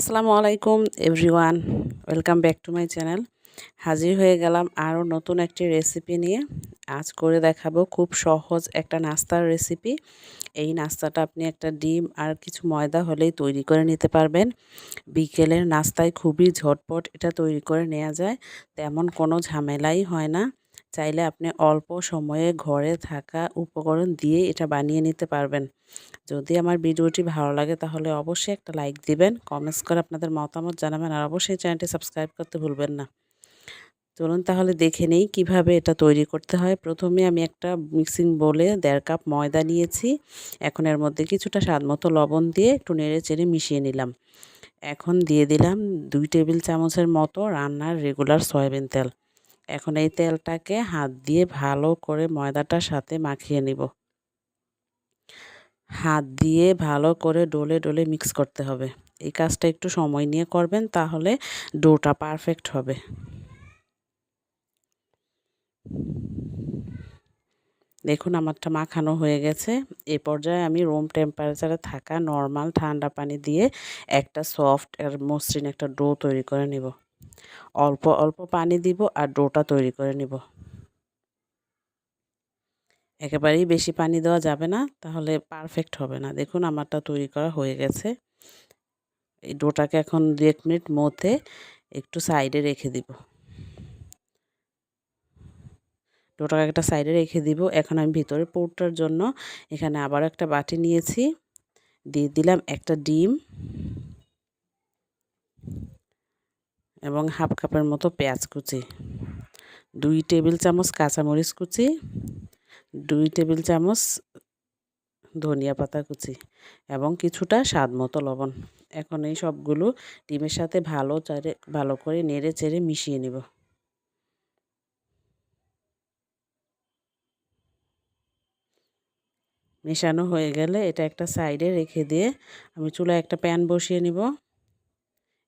আসসালামু আলাইকুম, everyone. Welcome back to my channel. হাজির হয়ে গেলাম আরও নতুন একটি রেসিপি নিয়ে। আজ করে দেখাবো খুব সহজ একটা নাস্তার রেসিপি। এই নাস্তাটা আপনি একটা ডিম আর কিছু ময়দা হলেই তৈরি করে নিতে পারবেন। বিকেলের নাস্তায় খুবই ঝটপট এটা তৈরি করে নেওয়া যায়, তেমন কোনো ঝামেলাই হয় না। চাইলে আপনি অল্প সময়ে ঘরে থাকা উপকরণ দিয়ে এটা বানিয়ে নিতে পারবেন। যদি আমার ভিডিওটি ভালো লাগে তাহলে অবশ্যই একটা লাইক দিবেন, কমেন্টস করে আপনাদের মতামত জানাবেন আর অবশ্যই চ্যানেলটি সাবস্ক্রাইব করতে ভুলবেন না। চলুন তাহলে দেখে নেই কীভাবে এটা তৈরি করতে হয়। প্রথমে আমি একটা মিক্সিং বলে দেড় কাপ ময়দা নিয়েছি। এখন এর মধ্যে কিছুটা স্বাদ মতো লবণ দিয়ে একটু নেড়ে চেড়ে মিশিয়ে নিলাম। এখন দিয়ে দিলাম দুই টেবিল চামচের মতো রান্নার রেগুলার সয়াবিন তেল। এখন এই তেলটাকে হাত দিয়ে ভালো করে ময়দাটার সাথে মাখিয়ে নিব। হাত দিয়ে ভালো করে ডোলে ডোলে মিক্স করতে হবে। এই কাজটা একটু সময় নিয়ে করবেন তাহলে ডোটা পারফেক্ট হবে। দেখুন আমারটা মাখানো হয়ে গেছে। এ পর্যায়ে আমি রুম টেম্পারেচারে থাকা নর্মাল ঠান্ডা পানি দিয়ে একটা সফট আর মসৃণ একটা ডো তৈরি করে নিব। অল্প অল্প পানি দিব আর ডোটা তৈরি করে নিব। একেবারেই বেশি পানি দেওয়া যাবে না, তাহলে পারফেক্ট হবে না। দেখুন, আমারটা তৈরি করা হয়ে গেছে। এই ডোটাকে এখন দু এক মিনিট মধ্যে একটু সাইডে রেখে দিব। ডোটাকে একটা সাইডে রেখে দিব। এখন আমি ভিতরে পোরটার জন্য এখানে আবার একটা বাটি নিয়েছি। দিয়ে দিলাম একটা ডিম। এবং হাফ কাপের মতো পেঁয়াজ কুচি। দুই টেবিল চামচ কাঁচামরিচ কুচি। দুই টেবিল চামচ ধনিয়া পাতা কুচি এবং কিছুটা স্বাদ মতো লবণ। এখন এই সবগুলো ডিমের সাথে ভালো চারে, ভালো করে নেড়ে চেড়ে মিশিয়ে নেব। মেশানো হয়ে গেলে এটা একটা সাইডে রেখে দিয়ে আমি চুলায় একটা প্যান বসিয়ে নিব।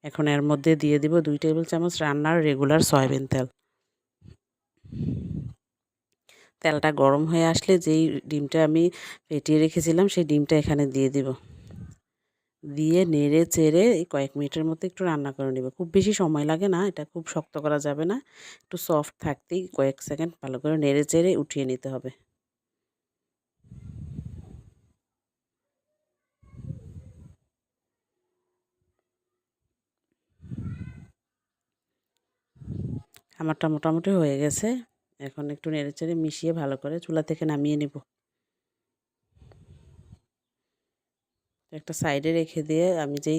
এখন এর মধ্যে দিয়ে দিব দুই টেবিল চামচ রান্নার রেগুলার সয়াবিন তেল। তেলটা গরম হয়ে আসলে যেই ডিমটা আমি ফেটিয়ে রেখেছিলাম, সেই ডিমটা এখানে দিয়ে দিব। দিয়ে নেড়ে চেড়ে কয়েক মিনিটের মধ্যে একটু রান্না করে নেব। খুব বেশি সময় লাগে না, এটা খুব শক্ত করা যাবে না। একটু সফট থাকতেই কয়েক সেকেন্ড ভালো করে নেড়ে চেড়ে উঠিয়ে নিতে হবে। আমারটা মোটামুটি হয়ে গেছে। এখন একটু নেড়ে চেড়ে মিশিয়ে ভালো করে চুলা থেকে নামিয়ে নেব। একটা সাইডে রেখে দিয়ে আমি যেই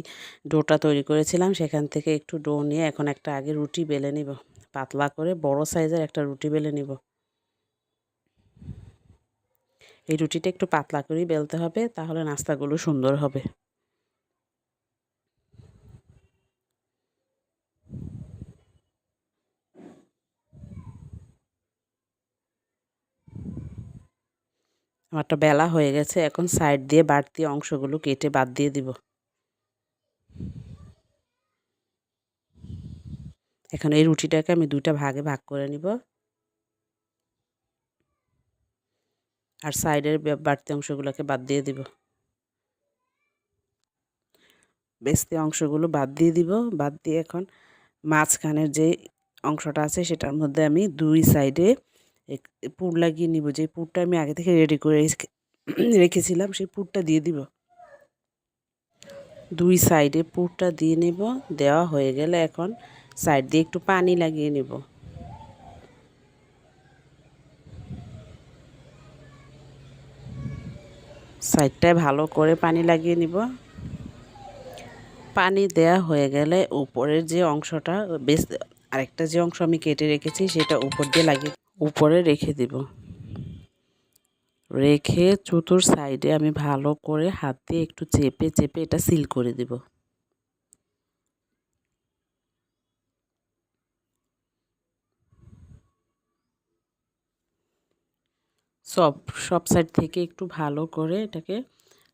ডোটা তৈরি করেছিলাম, সেখান থেকে একটু ডো নিয়ে এখন একটা আগে রুটি বেলে নিব। পাতলা করে বড় সাইজের একটা রুটি বেলে নিব। এই রুটিটা একটু পাতলা করেই বেলতে হবে, তাহলে নাস্তাগুলো সুন্দর হবে। আমারটা বেলা হয়ে গেছে, এখন সাইড দিয়ে বাড়তি অংশগুলো কেটে বাদ দিয়ে দিব। এখন এই রুটিটাকে আমি দুইটা ভাগে ভাগ করে নিব। আর সাইডের বাড়তি অংশগুলোকে বাদ দিয়ে দিব। বেস্তি অংশগুলো বাদ দিয়ে দিব। বাদ দিয়ে এখন মাঝখানের যে অংশটা আছে, সেটার মধ্যে আমি দুই সাইডে পুর লাগিয়ে নিব। যে পুরটা আমি আগে থেকে রেডি করে রেখেছিলাম, সেই পুরটা দিয়ে দিব। দুই সাইডে পুরটা দিয়ে নেব। দেওয়া হয়ে গেলে এখন সাইড দিয়ে একটু পানি লাগিয়ে নেব। সাইডটায় ভালো করে পানি লাগিয়ে নিব। পানি দেয়া হয়ে গেলে উপরের যে অংশটা, বেশ আরেকটা যে অংশ আমি কেটে রেখেছি, সেটা উপর দিয়ে লাগিয়ে উপরে রেখে দিব। রেখে চতুর সাইডে আমি ভালো করে হাত দিয়ে একটু চেপে চেপে এটা সিল করে দিব। সব সব সাইড থেকে একটু ভালো করে এটাকে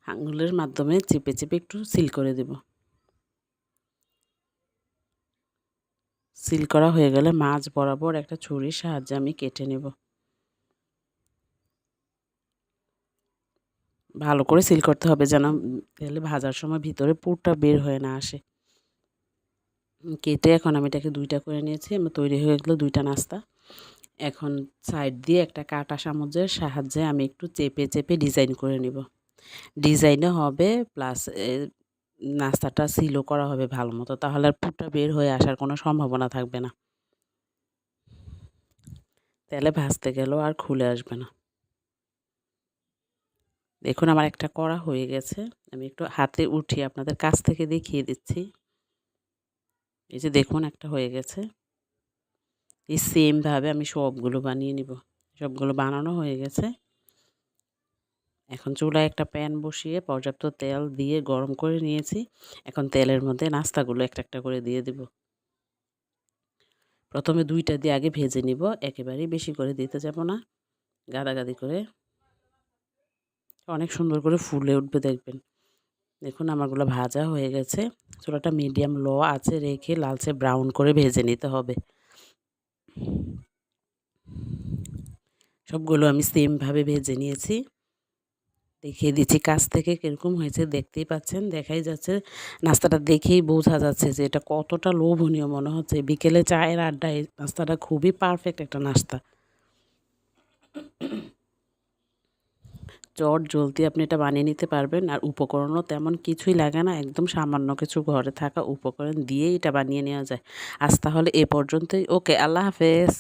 আঙুলের মাধ্যমে চেপে চেপে একটু সিল করে দেব। সিল করা হয়ে গেলে মাছ বরাবর একটা ছুরির সাহায্যে আমি কেটে নেব। ভালো করে সিল করতে হবে যেন তাহলে ভাজার সময় ভিতরে পুরটা বের হয়ে না আসে। কেটে এখন আমি এটাকে দুইটা করে নিয়েছি, আমার তৈরি হয়ে গেলো দুইটা নাস্তা। এখন সাইড দিয়ে একটা কাটা চামচের সাহায্যে আমি একটু চেপে চেপে ডিজাইন করে নিব। ডিজাইনও হবে প্লাস নাস্তাটা সিলও করা হবে ভালো মতো, তাহলে আর পুরটা বের হয়ে আসার কোনো সম্ভাবনা থাকবে না। তেলে ভাজতে গেলেও আর খুলে আসবে না। দেখুন আমার একটা করা হয়ে গেছে, আমি একটু হাতে উঠিয়ে আপনাদের কাছ থেকে দেখিয়ে দিচ্ছি। এই যে দেখুন একটা হয়ে গেছে। এই সেমভাবে আমি সবগুলো বানিয়ে নিব। সবগুলো বানানো হয়ে গেছে। এখন চুলায় একটা প্যান বসিয়ে পর্যাপ্ত তেল দিয়ে গরম করে নিয়েছি। এখন তেলের মধ্যে নাস্তাগুলো একটা একটা করে দিয়ে দিব। প্রথমে দুইটা দিয়ে আগে ভেজে নিব, একেবারেই বেশি করে দিতে যাব না। গাদাগাদি করে। অনেক সুন্দর করে ফুলে উঠবে দেখবেন। দেখুন আমারগুলো ভাজা হয়ে গেছে। চুলাটা মিডিয়াম লো আছে রেখে লালচে ব্রাউন করে ভেজে নিতে হবে। সবগুলো আমি সেমভাবে ভেজে নিয়েছি। দেখিয়ে দিচ্ছি। কাছ থেকে কীরকম হয়েছে দেখতেই পাচ্ছেন, দেখাই যাচ্ছে। নাস্তাটা দেখেই বোঝা যাচ্ছে যে এটা কতটা লোভনীয় মনে হচ্ছে। বিকেলে চায়ের আড্ডায় নাস্তাটা খুবই পারফেক্ট একটা নাস্তা। চট জলদি আপনি এটা বানিয়ে নিতে পারবেন, আর উপকরণও তেমন কিছুই লাগে না, একদম সামান্য কিছু ঘরে থাকা উপকরণ দিয়েই এটা বানিয়ে নেওয়া যায়। আজ তাহলে এ পর্যন্তই। ওকে, আল্লাহ হাফেজ।